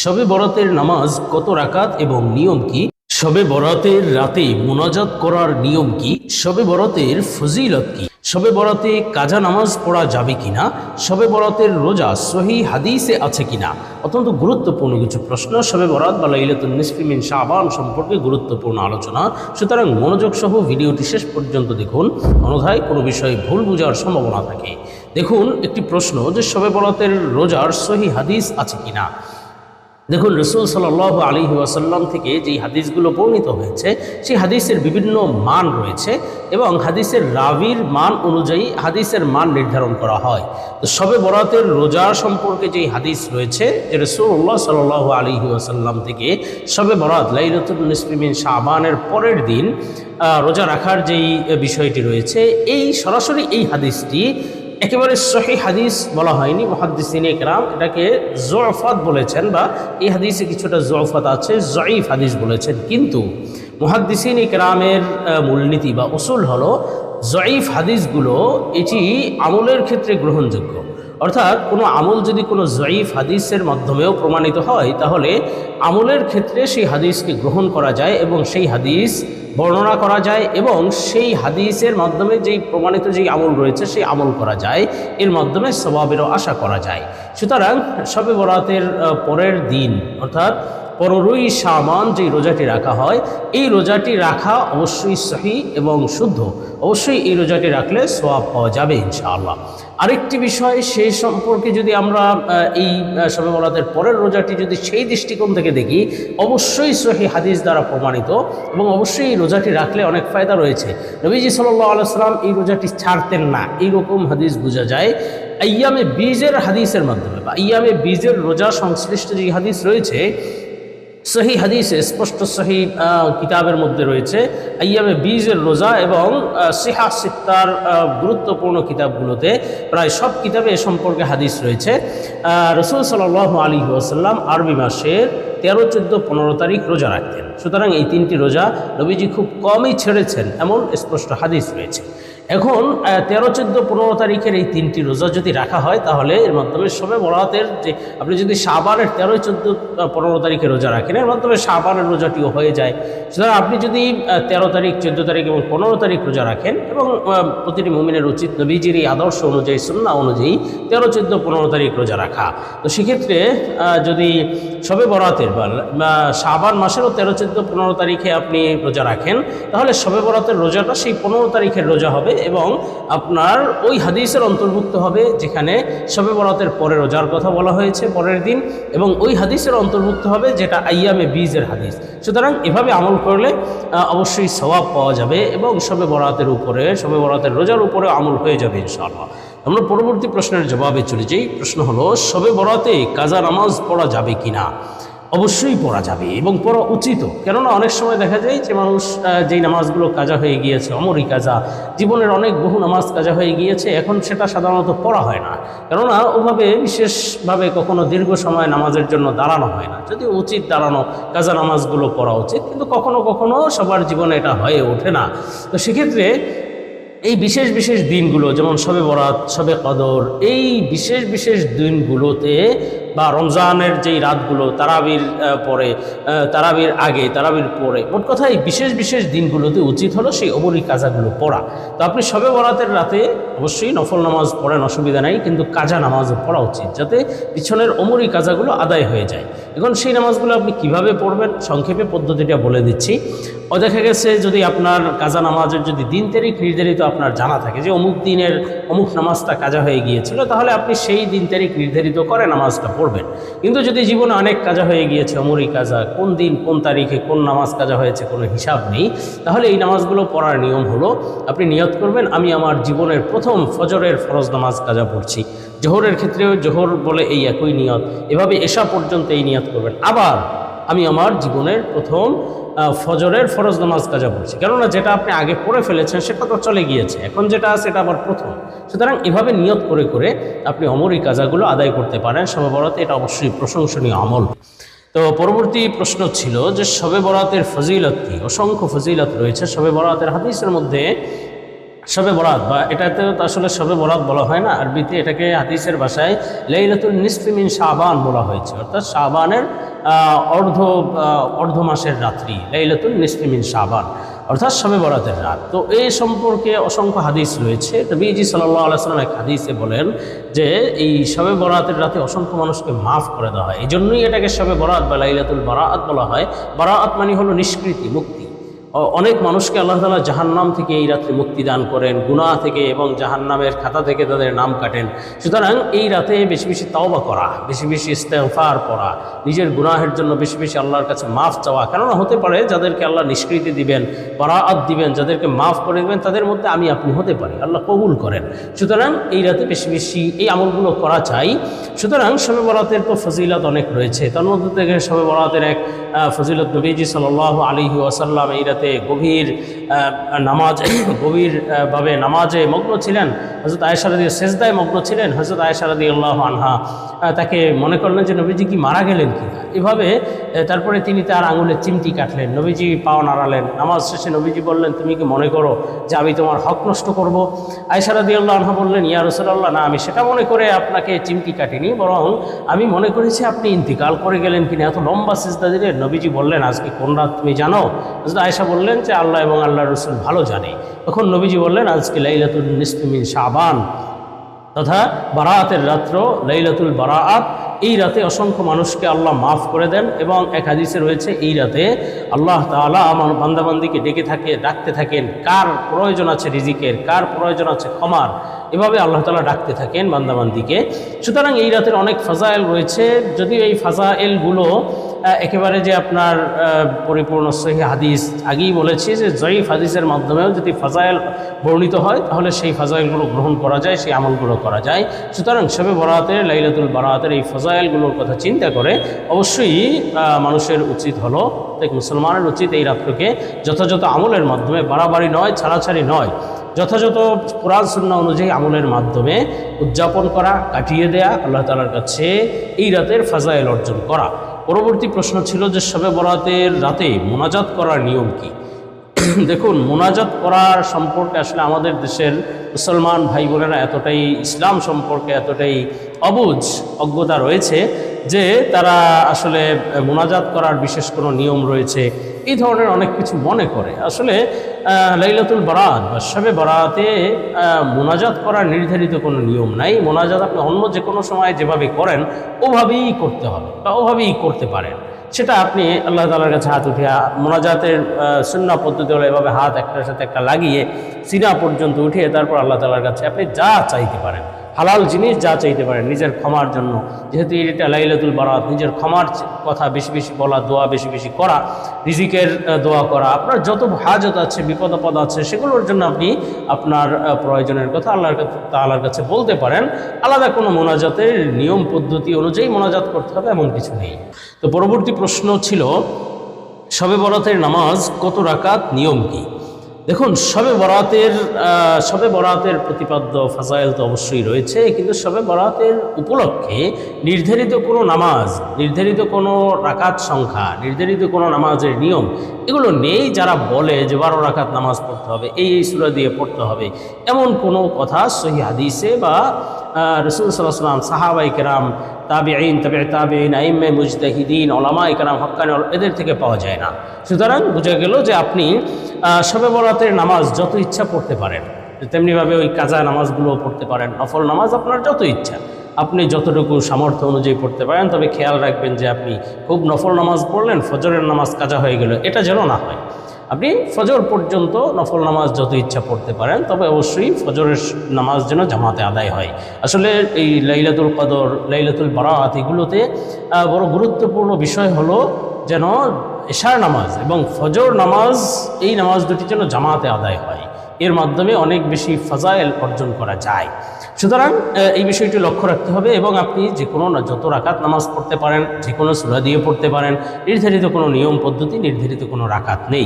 শবে বরাতের নামাজ কত রাকাত এবং নিয়ম কি? শবে বরাতের রাতে মোনাজাত করার নিয়ম কি? শবে বরাতের ফজিলত কি? শবে বরাতে কাজা নামাজ পড়া যাবে কিনা? শবে বরাতের রোজা সহি হাদিসে আছে কিনা? অত্যন্ত গুরুত্বপূর্ণ কিছু প্রশ্ন। শবে বরাত বা লাইলাতুল নিসফি মিন শাবান সম্পর্কে গুরুত্বপূর্ণ আলোচনা। সুতরাং মনোযোগ সহ ভিডিওটি শেষ পর্যন্ত দেখুন। অন্যথায় কোনো বিষয়ে ভুল বোঝার সম্ভাবনা থাকে। দেখুন একটি প্রশ্ন যে শবে বরাতের রোজার সহি হাদিস আছে কিনা? দেখুন, রসুল সাল আলী ওয়াসাল্লাম থেকে যেই হাদিসগুলো বর্ণিত হয়েছে, সেই হাদিসের বিভিন্ন মান রয়েছে এবং হাদিসের রাবির মান অনুযায়ী হাদিসের মান নির্ধারণ করা হয়। তো সবে বরাতের রোজা সম্পর্কে যেই হাদিস রয়েছে, যে রসুল্লাহ সাল আলী ওয়াসাল্লাম থেকে সবে বরাত লাইলতুল নিসমিন শাহবানের পরের দিন রোজা রাখার যেই বিষয়টি রয়েছে, এই সরাসরি এই হাদিসটি একেবারে সহি হাদিস বলা হয়নি, মহাদ্দিসিন একরাম এটাকে জফাত বলেছেন বা এই হাদিসে কিছুটা জফাত আছে, জয়ীফ হাদিস বলেছেন। কিন্তু মহাদ্দিসিন একরামের মূলনীতি বা উসুল হলো জয়ীফ হাদিসগুলো এটি আমলের ক্ষেত্রে গ্রহণযোগ্য। অর্থাৎ কোনো আমল যদি কোনো জয়ীফ হাদিসের মাধ্যমেও প্রমাণিত হয়, তাহলে আমলের ক্ষেত্রে সেই হাদিসকে গ্রহণ করা যায় এবং সেই হাদিস বর্ণনা করা যায় এবং সেই হাদিসের মাধ্যমে যেই প্রমাণিত যেই আমল রয়েছে সেই আমল করা যায়। এর মাধ্যমে স্বভাবেরও আশা করা যায়। সুতরাং শবে বরাতের পরের দিন অর্থাৎ পনেরোই সামান যেই রোজাটি রাখা হয় এই রোজাটি রাখা অবশ্যই সহি এবং শুদ্ধ। অবশ্যই এই রোজাটি রাখলে সোয়াব পাওয়া যাবে ইনশাআল্লাহ। আরেকটি বিষয় সেই সম্পর্কে যদি আমরা এই আহ, শবে বরাতের পরের রোজাটি যদি সেই দৃষ্টিকোণ থেকে দেখি অবশ্যই সহি হাদিস দ্বারা প্রমাণিত এবং অবশ্যই রোজাটি রাখলে অনেক ফায়দা রয়েছে। নবীজি সাল্লাহ আলাইসাল্লাম এই রোজাটি ছাড়তেন না। এইরকম হাদিস বোঝা যায়। আয়ামে বীজের হাদিসের মাধ্যমে বা আয়ামে বীজের রোজা সংশ্লিষ্ট যে হাদিস রয়েছে, সহি হাদিসে স্পষ্ট সহি কিতাবের মধ্যে রয়েছে। আয়ামে বীজের রোজা এবং সিহা সিত্তার গুরুত্বপূর্ণ কিতাবগুলোতে প্রায় সব কিতাবে এ সম্পর্কে হাদিস রয়েছে। রসুল সাল আলী ওয়াসাল্লাম আরবি মাসের তেরো, চোদ্দ, পনেরো তারিখ রোজা রাখতেন। সুতরাং এই তিনটি রোজা নবীজি খুব কমই ছেড়েছেন, এমন স্পষ্ট হাদিস রয়েছে। এখন তেরো, চোদ্দ, পনেরো তারিখের এই তিনটি রোজা যদি রাখা হয়, তাহলে এর মাধ্যমে সবে বরাতের যে, আপনি যদি সাবানের তেরো, চোদ্দ পনেরো তারিখে রোজা রাখেন, এর মাধ্যমে সাবানের রোজাটিও হয়ে যায়। সুতরাং আপনি যদি তেরো তারিখ, চোদ্দ তারিখ এবং পনেরো তারিখ রোজা রাখেন এবং প্রতিটি মুমিনের উচিত নবীজির এই আদর্শ অনুযায়ী সুন্না অনুযায়ী তেরো, চোদ্দ, পনেরো তারিখ রোজা রাখা। তো সেক্ষেত্রে যদি সবে বরাতের বা শাবান মাসেরও তেরো, চোদ্দ, পনেরো তারিখে আপনি রোজা রাখেন, তাহলে সবে বরাতের রোজাটা সেই পনেরো তারিখের রোজা হবে এবং আপনার ওই হাদিসের অন্তর্ভুক্ত হবে যেখানে সবে বরাতের পরে রোজার কথা বলা হয়েছে, পরের দিন, এবং ওই হাদিসের অন্তর্ভুক্ত হবে যেটা আইয়ামে বীজের হাদিস। সুতরাং এভাবে আমল করলে অবশ্যই সওয়াব পাওয়া যাবে এবং সবে বরাতের উপরে, সবে বরাতের রোজার উপরে আমল হয়ে যাবে ইনশাআল্লাহ। আমরা পরবর্তী প্রশ্নের জবাবে চলে যাই। প্রশ্ন হলো, সবে বরাতে কাজা নামাজ পড়া যাবে কিনা? অবশ্যই পড়া যাবে এবং পড়া উচিত। কেননা অনেক সময় দেখা যায় যে মানুষ যেই নামাজগুলো কাজা হয়ে গিয়েছে, অমরই কাজা, জীবনের অনেক বহু নামাজ কাজা হয়ে গিয়েছে, এখন সেটা সাধারণত পড়া হয় না। কেননা ওভাবে বিশেষভাবে কখনো দীর্ঘ সময় নামাজের জন্য দাঁড়ানো হয় না। যদি উচিত দাঁড়ানো, কাজা নামাজগুলো পড়া উচিত, কিন্তু কখনো কখনো সবার জীবনে এটা হয়ে ওঠে না। তো সেক্ষেত্রে এই বিশেষ বিশেষ দিনগুলো, যেমন সবে বরাত সবে কদর, এই বিশেষ বিশেষ দিনগুলোতে বা রমজানের যেই রাতগুলো, তারাবির পরে তারাবির আগে, তারাবির পরে, মোট কথা এই বিশেষ বিশেষ দিনগুলোতে উচিত হলো সেই অবরি কাজাগুলো পড়া। তো আপনি সবে বরাতের রাতে অবশ্যই নফল নামাজ পড়েন, অসুবিধা নাই, কিন্তু কাজা নামাজও পড়া উচিত, যাতে পিছনের অমরি কাজাগুলো আদায় হয়ে যায়। এখন সেই নামাজগুলো আপনি কীভাবে পড়বেন? সংক্ষেপে পদ্ধতিটা বলে দিচ্ছি। ও দেখা গেছে যদি আপনার কাজা নামাজের যদি দিন তারিখ নির্ধারিত আপনার জানা থাকে যে অমুক দিনের, অমুক নামাজটা কাজা হয়ে গিয়েছিল, তাহলে আপনি সেই দিন তারিখ নির্ধারিত করে নামাজটা পড়বেন কিন্তু যদি জীবনে অনেক কাজা হয়ে গিয়েছে, অমরি কাজা, কোন দিন, কোন তারিখে, কোন নামাজ কাজা হয়েছে, কোনো হিসাব নেই, তাহলে এই নামাজগুলো পড়ার নিয়ম হলো, আপনি নিয়ত করবেন, আমি আমার জীবনের প্রথম ফজরের ফরজ নামাজ কাজা পড়ছি। জোহরের ক্ষেত্রেও জোহর বলে এই একই নিয়ত। এভাবে এসা পর্যন্ত এই নিয়ত করবেন। আবার আমি আমার জীবনের প্রথম ফজরের ফরজ নামাজ কাজা পড়ছে। কেননা যেটা আপনি আগে পড়ে ফেলেছেন, সেটা তো চলে গিয়েছে। এখন যেটা আছে এটা আবার প্রথম। সুতরাং এভাবে নিয়ত করে করে আপনি অমর এই কাজাগুলো আদায় করতে পারেন। সবে বরাতে এটা অবশ্যই প্রশংসনীয় আমল। তো পরবর্তী প্রশ্ন ছিল যে সবে বরাতের ফজিলত কি অসংখ্য ফজিলত রয়েছে। সবে বরাতের হাদিসের মধ্যে শবে বরাত বা এটাতে তো আসলে শবে বরাত বলা হয় না আরবিতে এটাকে হাদিসের ভাষায় লাইলাতুল নিসফিমিন শাবান বলা হয়েছে। অর্থাৎ শাবানের আহ, অর্ধ অর্ধ মাসের রাত্রি লাইলাতুল নিসফিমিন শাবান। অর্থাৎ শবে বরাতের রাত। তো এই সম্পর্কে অসংখ্য হাদিস রয়েছে। নবীজি সাল্লাহ আলাইসালাম এক হাদিসে বলেন যে এই শবে বরাতের রাতে অসংখ্য মানুষকে মাফ করে দেওয়া হয়। এই জন্যই এটাকে শবে বরাত বা লাইলাতুল বারাত বলা হয়। বারাত মানে হলো নিষ্কৃতি মুক্তি। অনেক মানুষকে আল্লাহ তালা জাহান্নাম থেকে এই রাত্রে মুক্তি দান করেন, গুনাহ থেকে এবং জাহান্নামের খাতা থেকে তাদের নাম কাটেন। সুতরাং এই রাতে বেশি বেশি তাওবা করা, বেশি বেশি ইস্তেফার পড়া, নিজের গুনাহের জন্য বেশি বেশি আল্লাহর কাছে মাফ চাওয়া, কেননা হতে পারে যাদেরকে আল্লাহ নিষ্কৃতি দিবেন পরাআত দিবেন, যাদেরকে মাফ করে দেবেন, তাদের মধ্যে আমি আপনি হতে পারি, আল্লাহ কবুল করেন। সুতরাং এই রাতে বেশি বেশি এই আমলগুলো করা চাই। সুতরাং শবে বরাতের তো ফজিলত অনেক রয়েছে, তার মধ্যে থেকে শবে বরাতের এক ফজিলত নবীজি সাল আলী ওয়াসাল্লাম এই রাতে গভীর নামাজ গভীর আহ, ভাবে নামাজে মগ্ন ছিলেন। হজরত আয়সারদি সেজদায় মগ্ন ছিলেন। হজরত আয়সারদি আল্লাহ আনহা তাকে মনে করলেন যে নবীজি কি মারা গেলেন কি? এভাবে তারপরে তিনি তার আঙুলের চিমটি কাটলেন। নবীজি পাও নাড়ালেন। নামাজ শেষে নবীজি বললেন তুমি কি মনে করো যে আমি তোমার হক নষ্ট করব? আয়সারদি আল্লাহ আনহা বললেন ইয়া রসুল্লাহ না আমি সেটা মনে করে আপনাকে চিমটি কাটিনি বরং আমি মনে করেছি আপনি ইন্তিকাল করে গেলেন কিনা। এত লম্বা সিজদা দিলেন নবীজি বললেন আজকে কোন রাত তুমি জানো? হযরত আয়েশা বললেন যে আল্লাহ এবং আল্লাহ রসুল ভালো জানে। তখন নবীজি বললেন, আজকে লাইলাতুল নিসমিন শাবান তথা বারাতের রাত্র লাইলাতুল বারাআত, এই রাতে অসংখ্য মানুষকে আল্লাহ মাফ করে দেন এবং এক হাদিসে রয়েছে, এই রাতে আল্লাহ তালা আমার বান্দাবান্দিকে ডেকে থাকে, ডাকতে থাকেন। কার প্রয়োজন আছে রিজিকের, কার প্রয়োজন আছে ক্ষমার? এভাবে আল্লাহ তাআলা ডাকতে থাকেন বান্দাবান্দিকে। সুতরাং এই রাতের অনেক ফাজাইল রয়েছে। যদিও এই ফাজাইলগুলো একেবারে যে আপনার পরিপূর্ণ সহি হাদিস আগেই বলেছি যে জয়ীফ হাদিসের মাধ্যমেও যদি ফাজাইল বর্ণিত হয়, তাহলে সেই ফাজাইলগুলো গ্রহণ করা যায়, সেই আমলগুলো করা যায়। সুতরাং শবে বরাতের, লাইলাতুল বারাতের এই ফাজাইলগুলোর কথা চিন্তা করে অবশ্যই মানুষের উচিত হলো, প্রত্যেক মুসলমানের উচিত এই রাত্রকে যথাযথ আমলের মাধ্যমে, বাড়াবাড়ি নয়, ছাড়াছাড়ি নয়। যথাযথ কোরআন সুন্না অনুযায়ী আমলের মাধ্যমে উদযাপন করা, কাটিয়ে দেয়া, আল্লাহ তালার কাছে এই রাতের ফাজাইল অর্জন করা। পরবর্তী প্রশ্ন ছিল যে সবে বরাতের রাতে মোনাজাত করার নিয়ম কি? দেখুন, মোনাজাত করার সম্পর্কে আসলে আমাদের দেশের মুসলমান ভাই বোনেরা এতটাই ইসলাম সম্পর্কে এতটাই অবুঝ, অজ্ঞতা রয়েছে যে তারা আসলে মোনাজাত করার বিশেষ কোনো নিয়ম রয়েছে, এই ধরনের অনেক কিছু মনে করে। আসলে লাইলাতুল বারাত বা শবে বারাতে মোনাজাত করার নির্ধারিত কোনো নিয়ম নাই। মোনাজাত আপনি অন্য যে কোনো সময় যেভাবে করেন, ওভাবেই করতে হবে বা ওভাবেই করতে পারেন। সেটা আপনি আল্লাহ তালার কাছে হাত উঠে মোনাজাতের সুন্না পদ্ধতি হলো এভাবে হাত একটার সাথে একটা লাগিয়ে, সিনা পর্যন্ত উঠিয়ে তারপর আল্লাহ তালার কাছে আপনি যা চাইতে পারেন। হালাল জিনিস যা চাইতে পারেন নিজের ক্ষমার জন্য। যেহেতু এটা লাইলাতুল বারাত, নিজের ক্ষমার কথা বেশি বেশি বলা, দোয়া বেশি বেশি করা, রিজিকের দোয়া করা, আপনার যত হাজত আছে বিপদ আপদ আছে, সেগুলোর জন্য আপনি আপনার প্রয়োজনের কথা আল্লাহর আল্লাহর কাছে বলতে পারেন। আলাদা কোনো মোনাজাতের নিয়ম পদ্ধতি অনুযায়ী মোনাজাত করতে হবে এমন কিছু নেই। তো পরবর্তী প্রশ্ন ছিল শবে বরাতের নামাজ কত রাকাত, নিয়ম কি? দেখুন, শবে বরাতের শবে বরাতের প্রতিপাদ্য ফাজাইল তো অবশ্যই রয়েছে, কিন্তু শবে বরাতের উপলক্ষে নির্ধারিত কোনো নামাজ, নির্ধারিত কোনো রাকাত সংখ্যা, নির্ধারিত কোনো নামাজের নিয়ম, এগুলো নেই যারা বলে যে বারো রাকাত নামাজ পড়তে হবে, এই এই সুরা দিয়ে পড়তে হবে। এমন কোনো কথা সহি হাদিসে বা রসুল সাল্লাহ সাল্লাম সাহাবাই কেরাম তাবে আইন তবে আইমে মুজতাহিদিন, ওলামা ইকরাম, হক্কানি ওল- এদের থেকে পাওয়া যায় না। সুতরাং বোঝা গেল যে আপনি শবে বরাতের নামাজ যত ইচ্ছা পড়তে পারেন। তেমনিভাবে ওই কাজা নামাজগুলোও পড়তে পারেন। নফল নামাজ আপনার যত ইচ্ছা। আপনি যতটুকু সামর্থ্য অনুযায়ী পড়তে পারেন, তবে খেয়াল রাখবেন যে আপনি খুব নফল নামাজ পড়লেন, ফজরের নামাজ কাজা হয়ে গেল। এটা যেন না হয়। আপনি ফজর পর্যন্ত নফল নামাজ যত ইচ্ছা পড়তে পারেন, তবে অবশ্যই ফজরের নামাজ যেন জামাতে আদায় হয়। আসলে এই লাইলাতুল কদর, লাইলাতুল বারাত এগুলোতে বড় গুরুত্বপূর্ণ বিষয় হলো যেন এশার নামাজ এবং ফজর নামাজ, এই নামাজ দুটি যেন জামাতে আদায় হয়। এর মাধ্যমে অনেক বেশি ফাজাইল অর্জন করা যায়। সুতরাং এই বিষয়টি লক্ষ্য রাখতে হবে এবং আপনি যে কোনো যত রাকাত নামাজ পড়তে পারেন যে কোনো সুরা দিয়ে পড়তে পারেন, নির্ধারিত কোনো নিয়ম পদ্ধতি, নির্ধারিত কোনো রাকাত নেই।